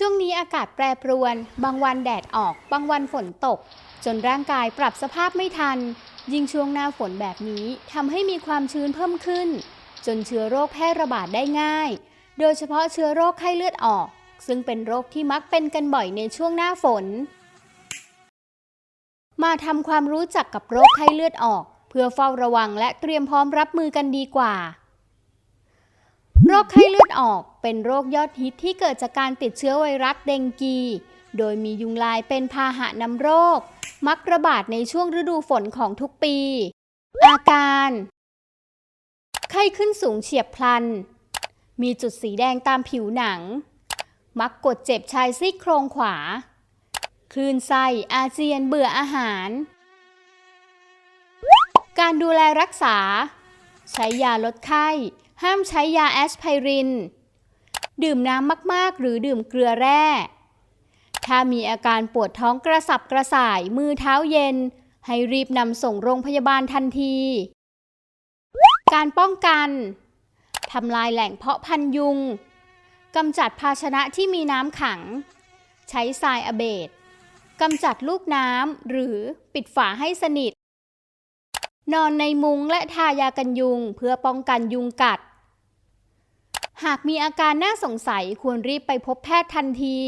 ช่วงนี้อากาศแปรปรวน บางวันแดดออก บางวันฝนตก จนร่างกายปรับสภาพไม่ทัน ยิ่งช่วงหน้าฝนแบบนี้ทำให้มีความชื้นเพิ่มขึ้น จนเชื้อโรคแพร่ระบาดได้ง่าย โดยเฉพาะเชื้อโรคไข้เลือดออก ซึ่งเป็นโรคที่มักเป็นกันบ่อยในช่วงหน้าฝน มาทำความรู้จักกับโรคไข้เลือดออก เพื่อเฝ้าระวังและเตรียมพร้อมรับมือกันดีกว่า โรคไข้เลือดออกเป็นโรคยอดฮิตที่เกิดจากการติดเชื้อไวรัสเดงกี โดยมียุงลายเป็นพาหะนำโรค มักระบาดในช่วงฤดูฝนของทุกปี อาการ ไข้ขึ้นสูงเฉียบพลัน มีจุดสีแดงตามผิวหนัง มักกดเจ็บชายซี่โครงขวา คลื่นไส้อาเจียนเบื่ออาหาร การดูแลรักษา ใช้ยาลดไข้ ห้ามใช้ยาแอสไพริน ดื่มน้ำมากๆ หรือดื่มเกลือแร่ ถ้ามีอาการปวดท้องกระสับกระส่าย มือเท้าเย็น ให้รีบนำส่งโรงพยาบาลทันที การป้องกันทำลายแหล่งเพาะพันยุงกำจัดภาชนะที่มีน้ำขัง ใช้ทรายอเบดกำจัดลูกน้ำหรือปิดฝาให้สนิท นอนในมุ้งและทายากันยุงเพื่อป้องกันยุงกัดากมีอาการน่าสงสัยควรรีบไปพบแพทย์ทันที